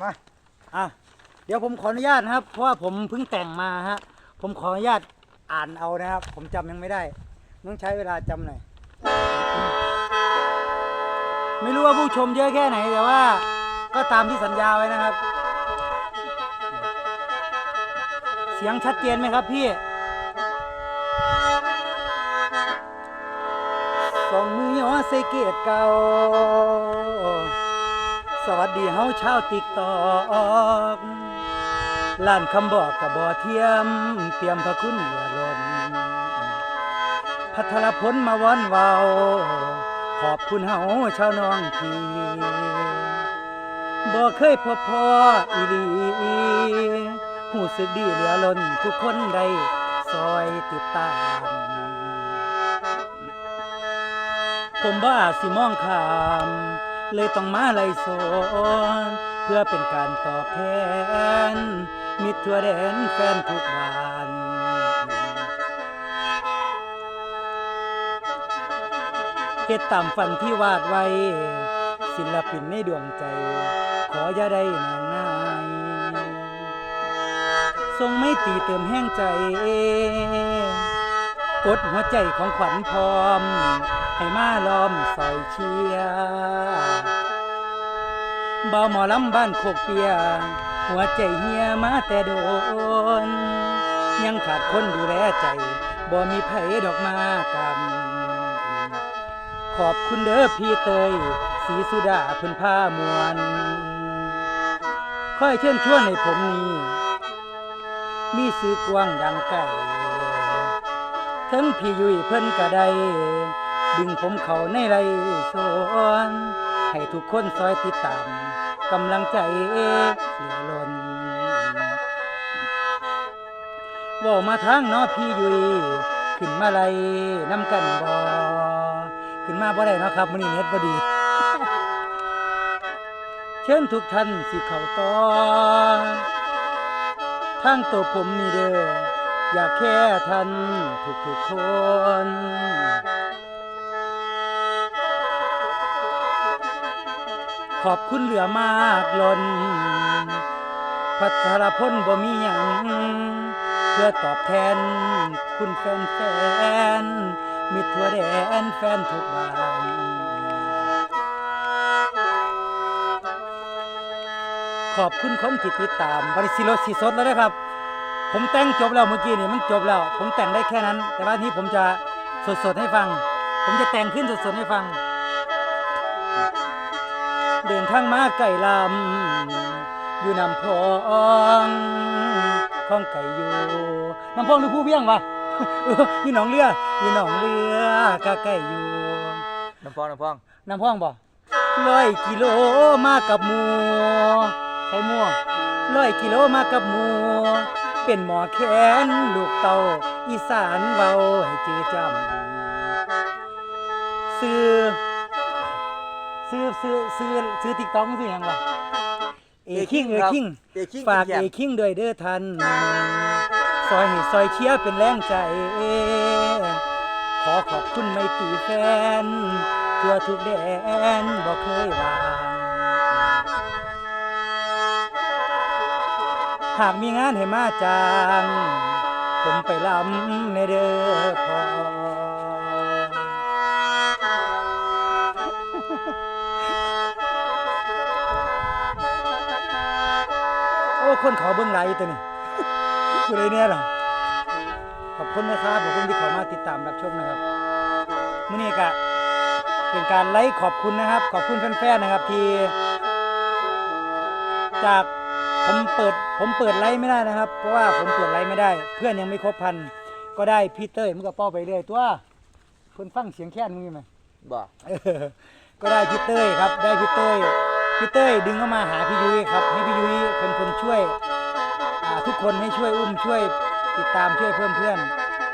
มาอะเดี๋ยวผมขออนุญาตนะครับ เพราะว่าผมเพิ่งแต่งมาฮะ ผมขออนุญาตอ่านเอานะครับ ผมจำยังไม่ได้ต้องใช้เวลาจำหน่อยไม่รู้ว่าผู้ชมเยอะแค่ไหนแต่ว่า ก็ตามที่สัญญาไว้นะครับ เสียงชัดเจนไหมครับพี่สองมือยอใส่เกียรติเก่า สวัสดีเฮาชาวติ๊กตอกล้านคำบอกกับบ่อเทียม เตรียมพระคุณเหลือล้นพัทรพลมาวอนเวาขอบคุณเฮาชาวน้องทีบ่เคยพบพ่ออีหลีหูสึกดีเหลือล้นทุกคนได้ซอยติดตาม ผมว่าสิมองขาม เลยต้องมาไล่สอนเพื่อเป็นการตอบแทน มิตรทั่วแดนแฟนทุกบ้านเฮ็ดตามฝันที่วาดไว้ ศิลปินในดวงใจ ขออย่าได้นางนายทรงไม่ตีเติมแห้งใจ กดหัวใจของขวัญพร้อม ให้มาล้อมซอยเชียร์เบาหมอลำบ้านโคกเปีย หัวใจเฮียมาแต่โดน ยังขาดคนดูแลใจ บ่มีไผดอกมากำขอบคุณเด้อพี่เตย สีสุดาเพิ่นผ้ามวนค่อยเชิญชวนให้ผมนี้มีซื้อกว้างดังไก่ทั้งพี่ยุ้ยเพิ่นก็ได ดึงผมเขาในไรสวนให้ทุกคนซอยติดตามกำลังใจเหลือล้นเว่ามาทางเนาะพี่ยุยขึ้นมาไรน้ำกันบ่ขึ้นมาบ่ได้เนาะครับมื้อนี้เน็ตบ่ดี เชิญทุกท่านสิเขาต่อทางตัวผมนี่เด้ออยากแค่ท่านทุกๆคน อบคุณเหลือมากล้น พัทรพลบ่มีหยังเพื่อตอบแทน คุณแฟนแฟนมิตรทั่วแดนแฟนทุกบ้านขอบคุณคนที่ติดตามบริสิโลสีสดแล้วนะครับ ผมแต่งจบแล้วเมื่อกี้นี่มันจบแล้ว ผมแต่งได้แค่นั้น แต่ว่านี้ผมจะสดๆให้ฟัง ผมจะแต่งขึ้นสดๆให้ฟัง เดินทางมาไก่ลำอยู่นำพองข้องไก่อยู่น้ำพองหรือผู้เบี้ยงวะเอออยู่หนองเรืออยู่หนองเรือกะไก่อยู่น้ำพองน้ำพองน้ำพองบ่ร้อยกิโลมากับหมูใส่หมัวร้อยกิโลมากับหมูเป็นหมอแขนลูกเต่าอีสานเว้าให้จือจำซื้อ ซื้อซื้อซื้อซื้อติ๊กต็อกซื้อหยังวะเอคิงเอคิงเอคิงฝากเป็นเอแขกคิงด้วยเด้อทันซอยให้ซอยเชียร์เป็นแรงใจ ขอขอบคุณไม่ตีแฟนทั่วทุกแดนบ่เคยวางหากมีงานให้มาจางผมไปลำในเด้อพอ อ้คนเขาเบื้องไหลตัวนี้กูเลยเนี่ยล่ะขอบคุณนะครับขอบคุณที่เขามาติดตามรับชมนะครับมื่อนี้ก็เป็นการไลฟ์ขอบคุณนะครับ ขอบคุณแฟนๆนะครับที่จากผมเปิดผมเปิดไลฟ์ไม่ได้นะครับ เพราะว่าผมเปิดไลฟ์ไม่ได้ เพื่อนยังไม่ครบพันก็ได้พี่เต้ยมันก็เป้าไปเรื่อยตัวเพิ่นฟังเสียงแค่นมึงไหมบ่เออก็ได้พี่เต้ยครับ ได้พี่เต้ย พี่เต้ยดึงเข้ามาหาพี่ยุ้ยครับ ให้พี่ยุ้ยเป็นคนช่วยทุกคนให้ช่วยอุ้มช่วยติดตามช่วยเพิ่มเพื่อน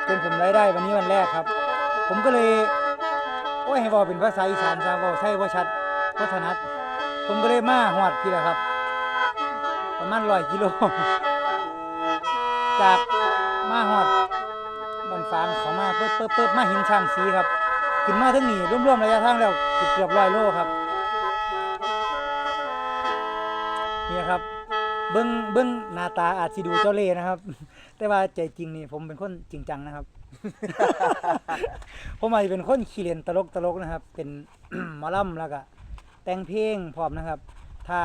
จนผมไล่ได้วันนี้วันแรกครับ ผมก็เลยโอ้ยให้บอกเป็นภาษาอีสานซะบอกใช่ว่าชัดวัฒนัดผมก็เลยมาหอดพี่แหละครับ ประมาณร้อยกิโล จากมาหอดบันฟางเขามาเปิบเปิบเปิบมาหินช่างสีครับ ขึ้นมาทั้งนี้รวมๆระยะทางแล้วเกือบร้อยโลครับ นี่ครับ เบิ้งเบิ้งหน้าตาอาจสิดูเจ้าเล่ห์นะครับ แต่ว่าใจจริงนี่ผมเป็นคนจริงจังนะครับ ผมอาจจะเป็นคนขี้เล่นตลกตลกนะครับ เป็น หมอลำแล้วก็แต่งเพลงพร้อมนะครับ ถ้า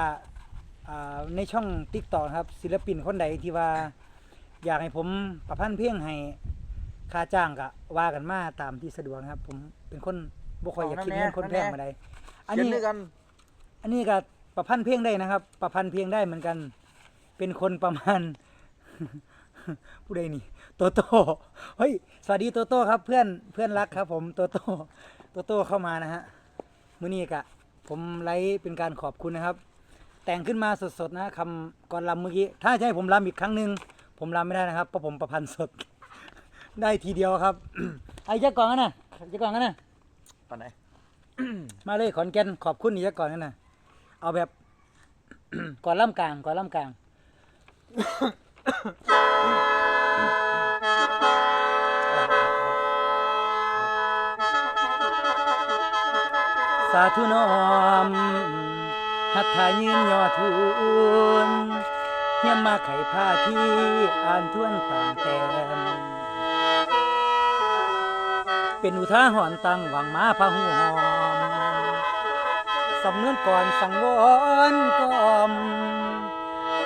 อ่าในช่องติ๊กต็อกครับ ศิลปินคนใดที่ว่า อยากให้ผมประพันธ์เพลงให้ค่าจ้างก็ว่ากันมาตามที่สะดวกนะครับ ผมเป็นคนบ่ค่อยอยากคิดเงินคนแพงมาใดอันเขียนนี้ด้วยกัน อันนี้ก็ ประพันธ์เพลงได้นะครับ ประพันธ์เพลงได้เหมือนกัน เป็นคนประมาณ ผู้ใดนี่โตโต้เฮ้ยสวัสดีโตโต้ครับ เพื่อนเพื่อนรักครับ ผมโตโต้โตโต้เข้ามานะฮะมื้อนี้กะ ผมไลฟ์เป็นการขอบคุณนะครับ แต่งขึ้นมาสดๆนะคำก่อนลำเมื่อกี้ถ้าจะให้ผมลำอีกครั้งหนึ่งผมลำไม่ได้นะครับเพราะผมประพันธ์สด ได้ทีเดียวครับไอ้ยักก่อนกันนะยักก่อนกันนะตอนไหนมาเลยขอนแก่นขอบคุณอีกก่อนนั่นนะ เอาแบบ ก่อนล่ำกลางก่อนล่ำกลาง สาธุน้อม หัตถายืนยอทูลเฮียมมาไขผ้าที่อ่านท่วนต่างแต้มเป็นอุทาหรณ์ตั้งหวังมาพะหูหอม สำเนือนก่อนสังวรก่อม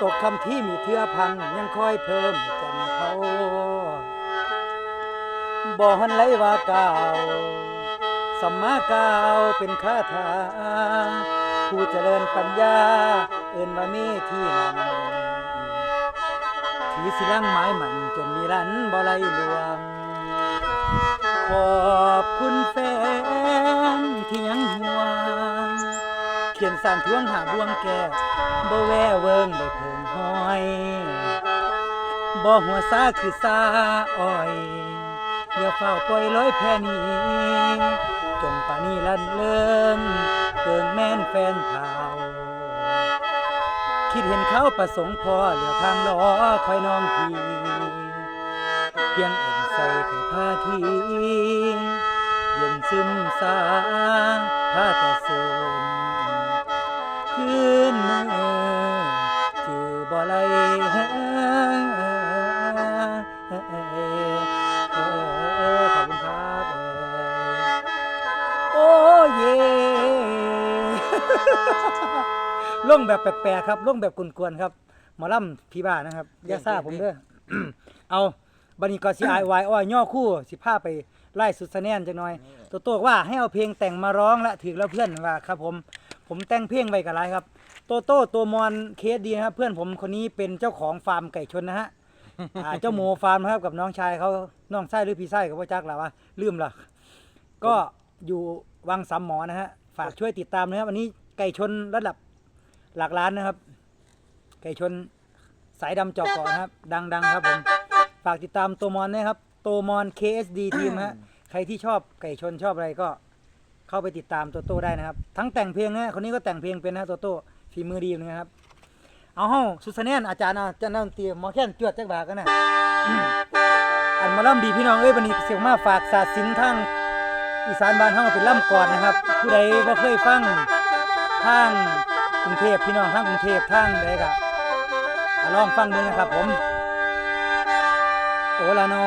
ตกคำที่มีเทือพังยังคอยเพิ่มจันเขาบ่หันไหลว่าเก่าสัมมาเก่าเป็นคาถา ผู้เจริญปัญญา เอินว่ามีที่นั่นถือสิลังไม้มันจนมีรันบ่ไหลลวงขอบคุณแฟนที่ยังห่วง ขียนสารทวงหาบวงแก่บ่แวเวิงได้เพิ่งห้อยบ่หัวซาคือซาอ้อยอย่าเฝ้าปล่อยลอยแพ่นี้จงปานี้ลั่นเลิงเกินแม่นแฟนเผาคิดเห็นเขาประสงค์พอเหลือทางล้อคอยน้องพีเพียงเอ็นใส่ไข่ผ้าทีเย็นซึมซาผ้าแต่เสริม คืนมือจือบ่ไหลขอบคุณครับโอ้เย่ลงแบบแปลกๆครับลงแบบกวนๆครับหมอล่ำพี่บ้านะครับอย่าซ่าผมเด้อเอาบันนี้ก็สิอวายอ้อยย่อคู่สิพาไปไล่สุดสะแนนจังหน่อย ตัวโตว่าให้เอาเพลงแต่งมาร้องและถือแล้วเพื่อนว่าครับผม ผมแต่งเพลงไว้กับไรครับโตโต้ตัวมอนเคสดีนะครับเพื่อนผมคนนี้เป็นเจ้าของฟาร์มไก่ชนนะฮะอ่าเจ้าโมฟาร์มนะครับกับน้องชายเขาน้องไส้หรือพี่ไส้กับพ่อจักหรอวะลืมละก็อยู่วังสามหมอนะฮะฝากช่วยติดตามนะครับวันนี้ไก่ชนระดับหลักล้านนะครับ ไก่ชนสายดำจอกเกาะนะครับ ดังๆครับผมฝากติดตามตัวมอนนะครับตัวมอน KSD ทีมฮะใครที่ชอบไก่ชนชอบอะไรก็ เข้าไปติดตามตัวโต้ได้นะครับ ทั้งแต่งเพลงนะคนนี้ก็แต่งเพลงเป็นนะตัวโต้ฝีมือดีนะครับ เอาห้องสุดสะแนนอาจารย์อาจารย์นักดนตรีหมอแค้นจวดจักบากันนะอันมาล่ำดีพี่น้องเอ้ยวันนี้เสียงมาฝากศาสตร์ศิลป์ทางอีสานบ้านเฮาเป็นล่ำก่อนนะครับ ผู้ใดบ่เคยฟังทางกรุงเทพพี่น้องทางกรุงเทพทางใดก็อะลองฟังดูนะครับผม โอละนอ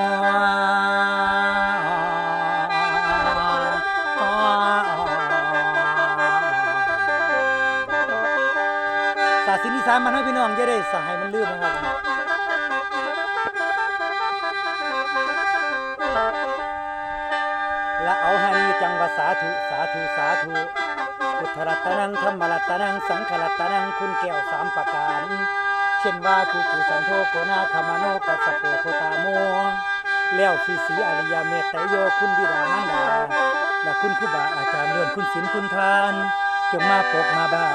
สตร์ศิลป์อีสานมันให้พี่น้องจะได้สหายมันลืมนะครับและเอาให้จังวาสาธุสาธุสาธุพุทธรัตนังธรรมรัตนังสังฆรัตนังคุณแก้วสามประการ เช่นว่ากุกุสันโทโกนาคามโนกัสสโปโคตาโมแล้วสีสีอริยเมตไตโยคุณบิดามารดาและคุณครูบาอาจารย์ล้วนคุณศีลคุณทาน จงมาปกมาบา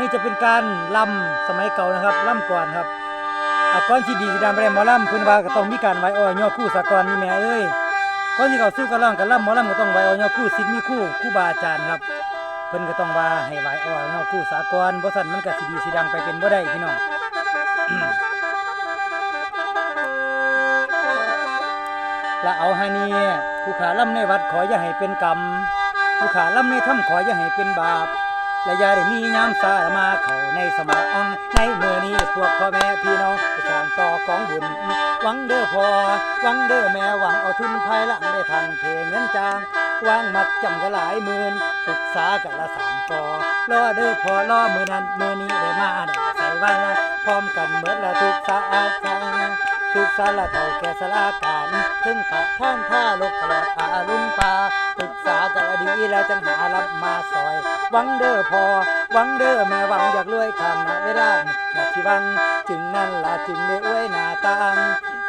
ันนี้จะเป็นการล่ำสมัยเก่านะครับล่ำก่อนครับอะก่อนที่ดีสิดามไปหมอล่ำเพิ่นว่าก็ต้องมีการไหว้อ้อยย่อคู่สากลนี่แม่เอ้ยก่อนที่เขาสู้กันร้องกันล่ำหมอล่ำก็ต้องไหว้อ้อยย่อคู่สิมีคู่คู่บาอาจารย์ครับเพิ่นก็ต้องว่าให้ไหว้อ้อยย่อคู่สากลบ่ซั่นมันก็สิดีสิดังไปเป็นบ่ได้พี่น้องละเอาฮานีผู้ขาล่ำในวัดขออย่าให้เป็นกรรมผู้ขาล่ำในถ้ำขออย่าให้เป็นบาป และอย่าได้มียามสามาเข้าในสมองในเมื่อนี้พวกพ่อแม่พี่น้องไปสร้างต่อกองบุญหวังเด้อพอหวังเด้อแม่หวังเอาทุนภายหลังได้ทางเทเงินจางวางมัดจำก็หลายหมื่นปรึกษากันละสามกอรอเด้อพอรอมือนั้นมือนี้ได้มาได้ใส่วันละพร้อมกันเมื่อละทุกสาอาทางทุกสารเท่าแก่สลาการถึงพระท่านท่าลกตลอดอาลุงปา ปรึกษากันละดีแล้วจังหารับมาซอย หวังเด้อพอ หวังเด้อแม่หวังอยากรวยข้ามหน้าเวลาหน้าที่วัง จึงนั่นล่ะจึงได้อวยหน้าตัง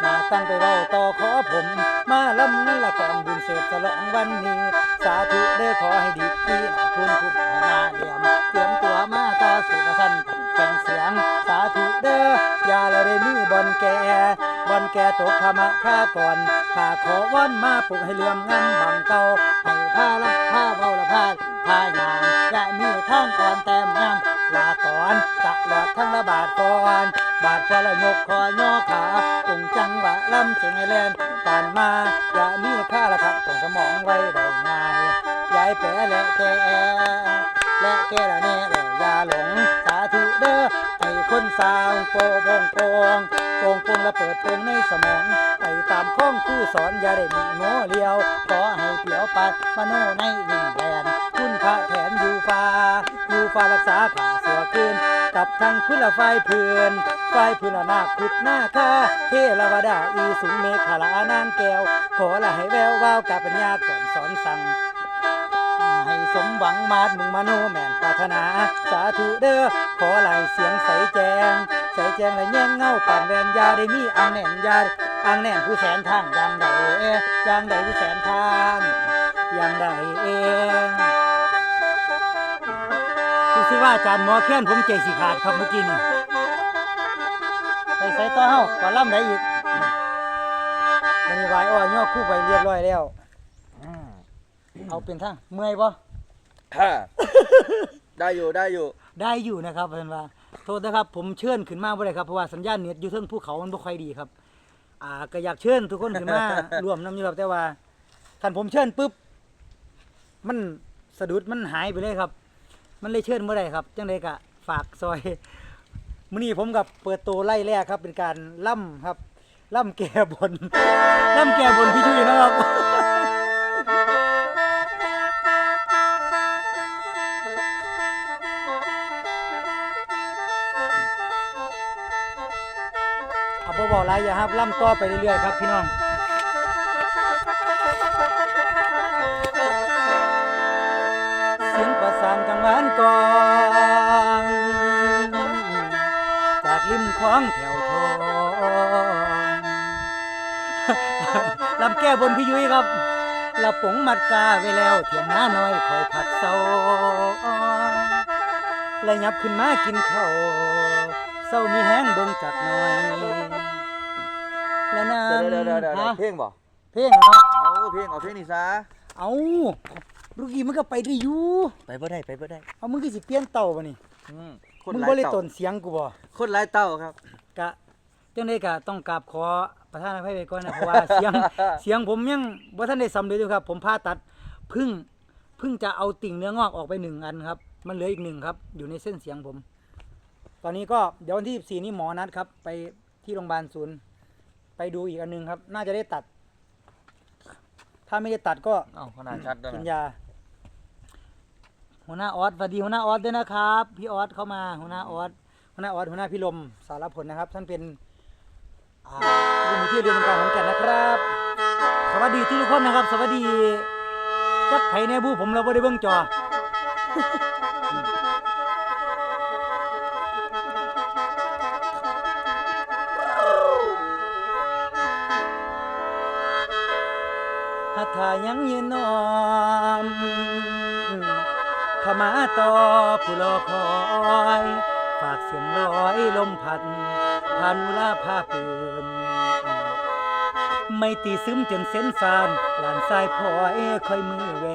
หน้าตั้งไปเว้าต่อขอผม มาลำนั่นละกองบุญเสพฉลองวันนี้ สาธุเด้อขอให้ดีดีนะคุณคุณให้มาเลี่ยมเตรียมตัวมาต่อสู่กระสัน ข่งเสียงสาธุเด้อยาละได้มีบอนแก่บอนแก่ตกขมะข้าก่อนข้าขอวอนมาปลุกให้เลื่อมงำบังเก่าให้ผ้าละผ้าเบาละผ้าผ้ายางและมีทางก่อนแต้มงามลาก่อนตลอดทั้งละบาทก่อนบาทพละยกคอย่อขาองค์จังหวะลำเสียงไอแลนปานมาอย่ามีค่าละครับต้องสมองไว้ได้ง่ายยายแปะและแก และแกละแน่และอย่าหลงสาธุเด้อให้คนสร้างโปโปงโปงโปงโปงและเปิดโปงในสมองไปตามข้องคู่สอนอย่าได้มีโง่เลียวขอให้เปียวปัดมโนในวิ่งแดนคุณพระแผนอยู่ฟ้าอยู่ฟ้ารักษาขาสัวคืนกับทางคุณละไฟเพื่อนไฟเพื่อนนาคขุดหน้าคาเทลวดาอีสูงเมฆลานางแก้ว ขอละให้แวววาวกับปัญญาก่อน สมหวังมาดมุ่งมโนแม่นปรารถนา สาธุเด้อขอไหลเสียงใสแจง ใสแจงและแย่งเงาปานแวนยาได้มีอังแน่นยาอังแน่นผู้แสนทางย่างใดเอ้อย่างใดผู้แสนทางย่างใดเองดูสิว่าอาจารย์หมอแค้นผมใจสิขาดครับเมื่อกี้นี่ไปใส่ต่อเฮาก่อนล่ำไหนอีกมันมีวายอ้อยย่อคู่ไปเรียบร้อยแล้ว เอาเป็นทางเมื่อยปะ ฮ่าได้อยู่ได้อยู่ ได้อยู่นะครับเพื่อนว่า โทษนะครับ ผมเชิญขึ้นมาบ่ได้ครับ เพราะว่าสัญญาณเน็ตอยู่เทิงภูเขามันบ่ค่อยดีครับ อ่าก็อยากเชิญทุกคนขึ้นมา ร่วมนำอยู่ครับแต่ว่าท่านผมเชิญปุ๊บ มันสะดุดมันหายไปเลยครับ มันเลยเชิญบ่ได้ครับ จังไดก็ฝากซอยมื้อนี้ผมกับเปิดตัวไล่แรกครับ เป็นการล่ำครับ ล่ำแก่บนล่ำแก่บนพี่จุ้ยนะครับ เอาบ่บอกไรอย่าครับล่ำต่อไปเรื่อยๆครับพี่น้องเสียงประสานกลางวานกองจากริมคลองแถวทองลำแก้บนพี่ยุ้ยครับละปงมัดกาไว้แล้วเถียงหน้าน้อยคอยผักเศร้าและยับขึ้นมากินข้าว เศร้ามีแห้งเบิ่งจากหน่อยและน้เดี๋ยวเดี๋ยวเดี๋ยวเดี๋ยวำฮะเพลงบ่เพลงเหรอเอาเพลงเอาเพลงนี่ซะเอาลูกกี้มันก็ไปได้อยู่ไปบ่ได้ไปบ่ได้เอามึงก็สิเปลี่ยนเต่าบ่นี่อืมคนมึงหลาบ่ยเลยเต่าตนเสียงกูบ่คนหลายเต่าครับกะจังได๋ก็ต้องกราบขอประธานอภัยไปก่อนนะเพราะว่าเสียงเสียงผมยังบ่ทันได้สำเร็จอยู่ครับ ผมผ่าตัดเพึ่งเพึ่งจะเอาติ่งเนื้องอกออกไปหนึ่งอันครับ มันเหลืออีกหนึ่งครับ อยู่ในเส้นเสียงผม ตอนนี้ก็เดี๋ยววันที่ 14 นี้หมอนัดครับ ไปที่โรงพยาบาลศูนย์ ไปดูอีกอันหนึงครับ น่าจะได้ตัด ถ้าไม่ได้ตัดก็เอ้าขนาดชัดด้วยกินนะยา หัวหน้าออสสวัสดีหัวหน้าออสด้วยนะครับ พี่ออสเข้ามาหัวหน้าออสหัวหน้าออสหัวหน้าพี่ลมสารผลนะครับ ท่านเป็นอ่าผู้มีที่เรียนการขอนแก่นนะครับ สวัสดีทุกคนนะครับ สวัสดีจักไผในบูผมเราไ่ได้เบิ่งจอ หัตถายังยืนนอมข้ามาต่อผู้รอคอย ฝากเสียงลอยลมพัดผ่านุลาภาปืมไม่ตีซึมจนเส้นสานหลานสายพอเอ้ค่อยมือแว